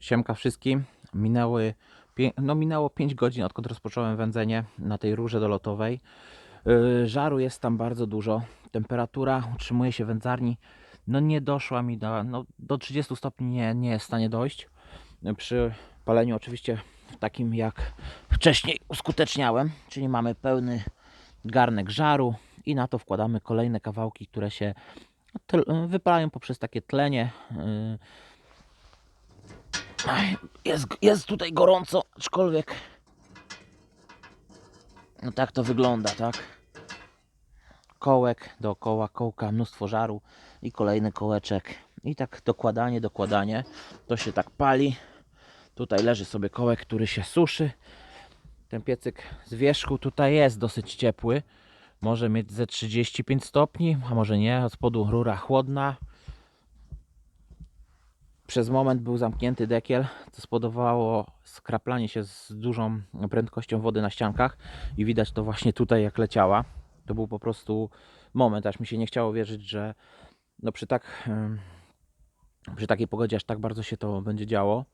Siemka wszystkim. Minęły, no minęło 5 godzin, odkąd rozpocząłem wędzenie na tej rurze dolotowej. Yy, Żaru jest tam bardzo dużo. Temperatura utrzymuje się w wędzarni. No nie doszła mi do, no, do 30 stopni nie, nie jest w stanie dojść. Przy paleniu oczywiście takim jak wcześniej uskuteczniałem, czyli mamy pełny garnek żaru i na to wkładamy kolejne kawałki, które się wypalają poprzez takie tlenie. Yy, Jest, jest tutaj gorąco, aczkolwiek. No tak to wygląda, tak? Kołek dookoła, kołka, mnóstwo żaru i kolejny kołeczek. I tak dokładanie, dokładanie. To się tak pali. Tutaj leży sobie kołek, który się suszy. Ten piecyk z wierzchu tutaj jest dosyć ciepły. Może mieć ze 35 stopni, a może nie. Od spodu rura chłodna. Przez moment był zamknięty dekiel, co spowodowało skraplanie się z dużą prędkością wody na ściankach i widać to właśnie tutaj jak leciała. To był po prostu moment, aż mi się nie chciało wierzyć, że no przy tak przy takiej pogodzie aż tak bardzo się to będzie działo.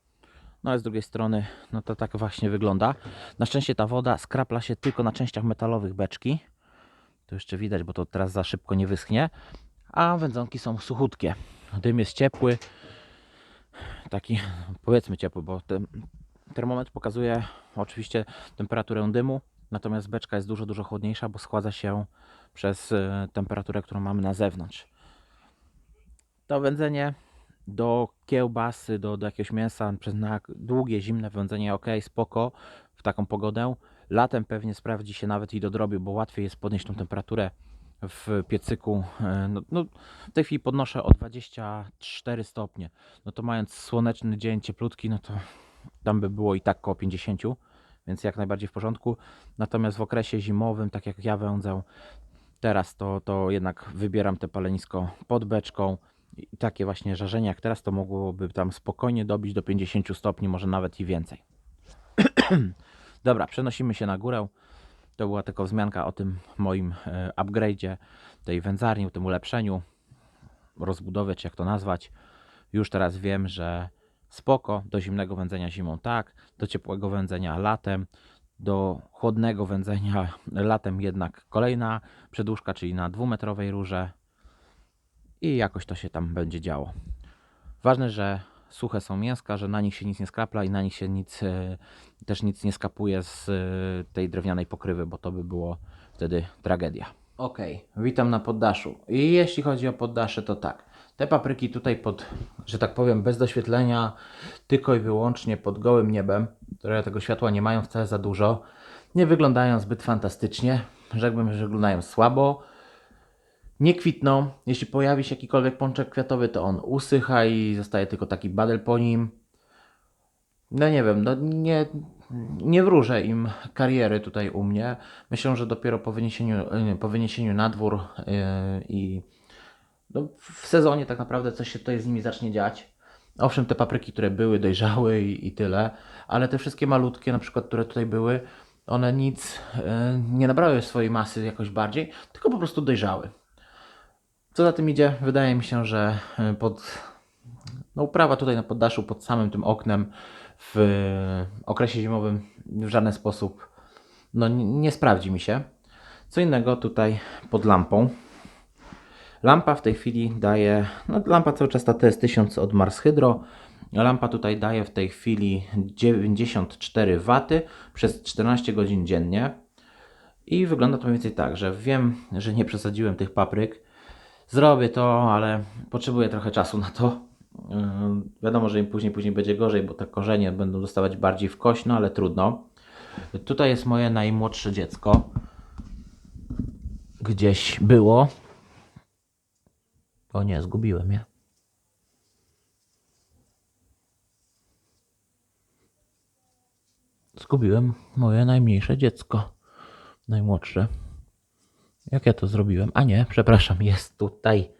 No ale z drugiej strony, no to tak właśnie wygląda. Na szczęście ta woda skrapla się tylko na częściach metalowych beczki. To jeszcze widać, bo to teraz za szybko nie wyschnie. A wędzonki są suchutkie. Dym jest ciepły, taki powiedzmy ciepły, bo ten termometr pokazuje oczywiście temperaturę dymu, natomiast beczka jest dużo, dużo chłodniejsza, bo schładza się przez e, temperaturę, którą mamy na zewnątrz. To wędzenie do kiełbasy, do, do jakiegoś mięsa, przez na długie, zimne wędzenie, ok, spoko, w taką pogodę. Latem pewnie sprawdzi się nawet i do drobiu, bo łatwiej jest podnieść tą temperaturę w piecyku. e, No, no, w tej chwili podnoszę o 24 stopnie. No to mając słoneczny dzień, cieplutki, no to tam by było i tak koło 50, więc jak najbardziej w porządku. Natomiast w okresie zimowym, tak jak ja wędzę teraz, to, to jednak wybieram te palenisko pod beczką. I takie właśnie żarzenie jak teraz, to mogłoby tam spokojnie dobić do 50 stopni, może nawet i więcej. Dobra, przenosimy się na górę. To była tylko wzmianka o tym moim e, upgrade'zie, tej wędzarni, tym ulepszeniu, rozbudowie, czy jak to nazwać. Już teraz wiem, że spoko, do zimnego wędzenia zimą tak, do ciepłego wędzenia latem, do chłodnego wędzenia latem jednak kolejna przedłużka, czyli na dwumetrowej rurze i jakoś to się tam będzie działo. Ważne, że suche są mięska, że na nich się nic nie skrapla i na nich się nic, e, też nic nie skapuje z e, tej drewnianej pokrywy, bo to by było wtedy tragedia. Ok, witam na poddaszu. I jeśli chodzi o poddasze, to tak. Te papryki tutaj pod, że tak powiem, bez doświetlenia, tylko i wyłącznie pod gołym niebem, które tego światła nie mają wcale za dużo, nie wyglądają zbyt fantastycznie. Rzekłbym, że wyglądają słabo nie kwitną. Jeśli pojawi się jakikolwiek pączek kwiatowy, to on usycha i zostaje tylko taki badel po nim. No nie wiem, no nie, nie wróżę im kariery tutaj u mnie. Myślę, że dopiero po wyniesieniu, e, po wyniesieniu na dwór yy, i no, w sezonie tak naprawdę coś się tutaj z nimi zacznie dziać. Owszem, te papryki, które były, dojrzały i, i tyle, ale te wszystkie malutkie, na przykład, które tutaj były, one nic e, nie nabrały swojej masy jakoś bardziej, tylko po prostu dojrzały. Co za tym idzie, wydaje mi się, że e, pod no, uprawa tutaj na poddaszu pod samym tym oknem w okresie zimowym w żaden sposób no, nie, sprawdzi mi się. Co innego tutaj pod lampą. Lampa w tej chwili daje, no lampa cały czas ta TS1000 od Mars Hydro. Lampa tutaj daje w tej chwili 94 W przez 14 godzin dziennie. I wygląda to mniej więcej tak, że wiem, że nie przesadziłem tych papryk. Zrobię to, ale potrzebuję trochę czasu na to. Wiadomo, że im później, później będzie gorzej, bo te korzenie będą dostawać bardziej w kość, no ale trudno. Tutaj jest moje najmłodsze dziecko. Gdzieś było. O nie, zgubiłem je. Zgubiłem moje najmniejsze dziecko. Najmłodsze. Jak ja to zrobiłem? A nie, przepraszam, jest tutaj.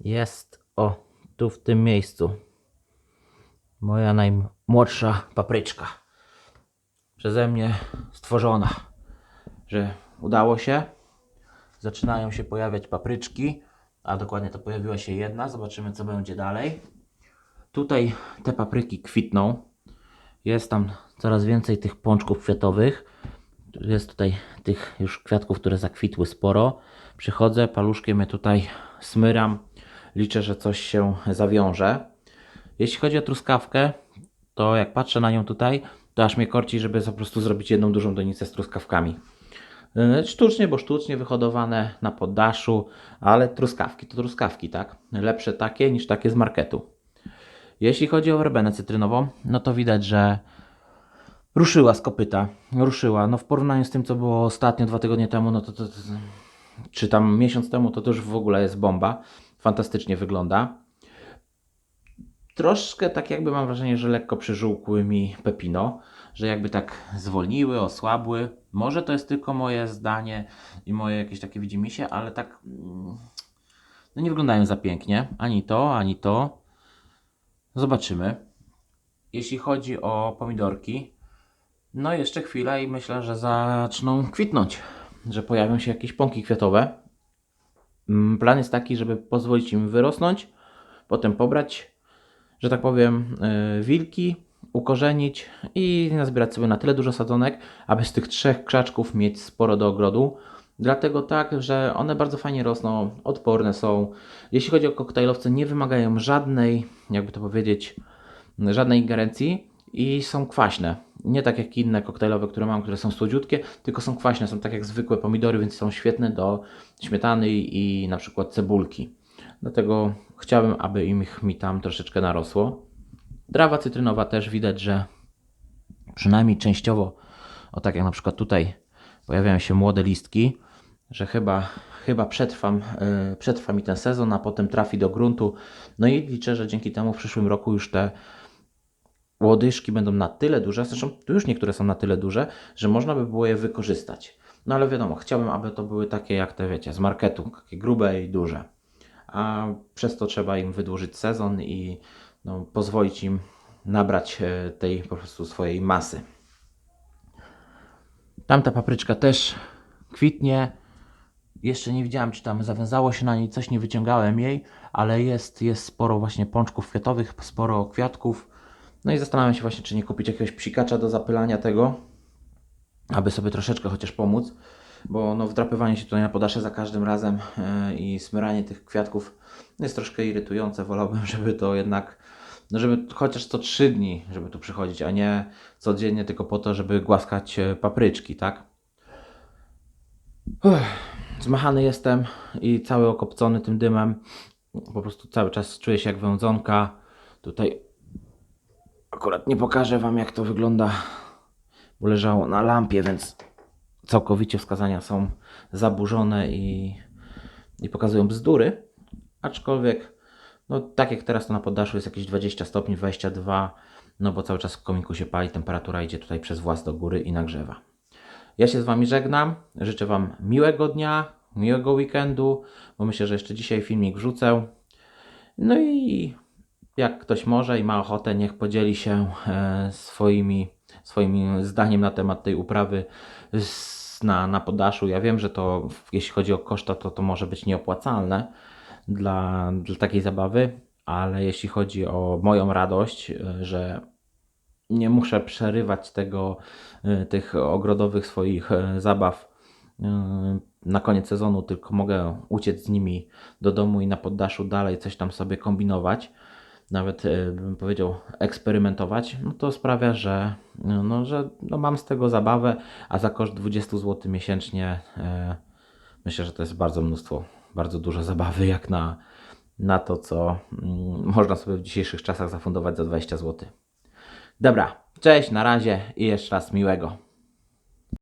Jest, o, tu w tym miejscu. Moja najmłodsza papryczka. Przeze mnie stworzona. Że udało się. Zaczynają się pojawiać papryczki. A dokładnie to pojawiła się jedna. Zobaczymy, co będzie dalej. Tutaj te papryki kwitną. Jest tam coraz więcej tych pączków kwiatowych. Jest tutaj tych już kwiatków, które zakwitły sporo. Przychodzę, paluszkiem je tutaj smyram. Liczę, że coś się zawiąże. Jeśli chodzi o truskawkę, to jak patrzę na nią tutaj, to aż mnie korci, żeby po prostu zrobić jedną dużą donicę z truskawkami. Yy, Sztucznie, bo sztucznie wyhodowane na poddaszu, ale truskawki to truskawki, tak? Lepsze takie niż takie z marketu. Jeśli chodzi o werbenę cytrynową, no to widać, że ruszyła z kopyta. Ruszyła. No w porównaniu z tym, co było ostatnio, dwa tygodnie temu, no to, to, to czy tam miesiąc temu, to już w ogóle jest bomba. Fantastycznie wygląda. Troszkę tak jakby mam wrażenie, że lekko przyżółkły mi Pepino, że jakby tak zwolniły, osłabły. Może to jest tylko moje zdanie i moje jakieś takie widzimisię, ale tak mm, no nie wyglądają za pięknie. Ani to, ani to. Zobaczymy. Jeśli chodzi o pomidorki, no jeszcze chwila i myślę, że zaczną kwitnąć, że pojawią się jakieś pąki kwiatowe. Mm, Plan jest taki, żeby pozwolić im wyrosnąć, potem pobrać, że tak powiem, yy, wilki, ukorzenić i nazbierać sobie na tyle dużo sadzonek, aby z tych trzech krzaczków mieć sporo do ogrodu. Dlatego tak, że one bardzo fajnie rosną, odporne są. Jeśli chodzi o koktajlowce, nie wymagają żadnej, jakby to powiedzieć, żadnej ingerencji i są kwaśne. Nie tak jak inne koktajlowe, które mam, które są słodziutkie, tylko są kwaśne, są tak jak zwykłe pomidory, więc są świetne do śmietany i na przykład cebulki. Dlatego chciałbym, aby ich mi tam troszeczkę narosło. Trawa cytrynowa też widać, że przynajmniej częściowo, o tak jak na przykład tutaj pojawiają się młode listki, że chyba, chyba przetrwam, yy, przetrwa mi ten sezon, a potem trafi do gruntu. No i liczę, że dzięki temu w przyszłym roku już te łodyżki będą na tyle duże, zresztą tu już niektóre są na tyle duże, że można by było je wykorzystać. No ale wiadomo, chciałbym, aby to były takie jak te, wiecie, z marketu, takie grube i duże. A przez to trzeba im wydłużyć sezon i no, pozwolić im nabrać e, tej po prostu swojej masy. Tamta papryczka też kwitnie. Jeszcze nie widziałem, czy tam zawiązało się na niej coś, nie wyciągałem jej, ale jest, jest sporo właśnie pączków kwiatowych, sporo kwiatków. No i zastanawiam się właśnie, czy nie kupić jakiegoś psikacza do zapylania tego, aby sobie troszeczkę chociaż pomóc, bo no, wdrapywanie się tutaj na podasze za każdym razem e, i smyranie tych kwiatków jest troszkę irytujące. Wolałbym, żeby to jednak, no żeby chociaż co trzy dni, żeby tu przychodzić, a nie codziennie tylko po to, żeby głaskać e, papryczki, tak? Uff, zmachany jestem i cały okopcony tym dymem. Po prostu cały czas czuję się jak wędzonka. Tutaj akurat nie pokażę Wam, jak to wygląda, bo leżało na lampie, więc całkowicie wskazania są zaburzone i, i pokazują bzdury. Aczkolwiek, no tak jak teraz to na poddaszu jest jakieś 20 stopni, 22, no bo cały czas w kominku się pali, temperatura idzie tutaj przez włas do góry i nagrzewa. Ja się z Wami żegnam, życzę Wam miłego dnia, miłego weekendu, bo myślę, że jeszcze dzisiaj filmik wrzucę. No i jak ktoś może i ma ochotę, niech podzieli się e, swoimi, swoim zdaniem na temat tej uprawy na, na podaszu. Ja wiem, że to jeśli chodzi o koszta, to to może być nieopłacalne dla, dla takiej zabawy, ale jeśli chodzi o moją radość, e, że nie muszę przerywać tego, e, tych ogrodowych swoich zabaw na koniec sezonu, tylko mogę uciec z nimi do domu i na poddaszu dalej coś tam sobie kombinować, nawet e, bym powiedział eksperymentować, no to sprawia, że, no, że no mam z tego zabawę, a za koszt 20 zł miesięcznie e, myślę, że to jest bardzo mnóstwo, bardzo dużo zabawy jak na, na to, co mm, można sobie w dzisiejszych czasach zafundować za 20 zł. Dobra, cześć, na razie i jeszcze raz miłego.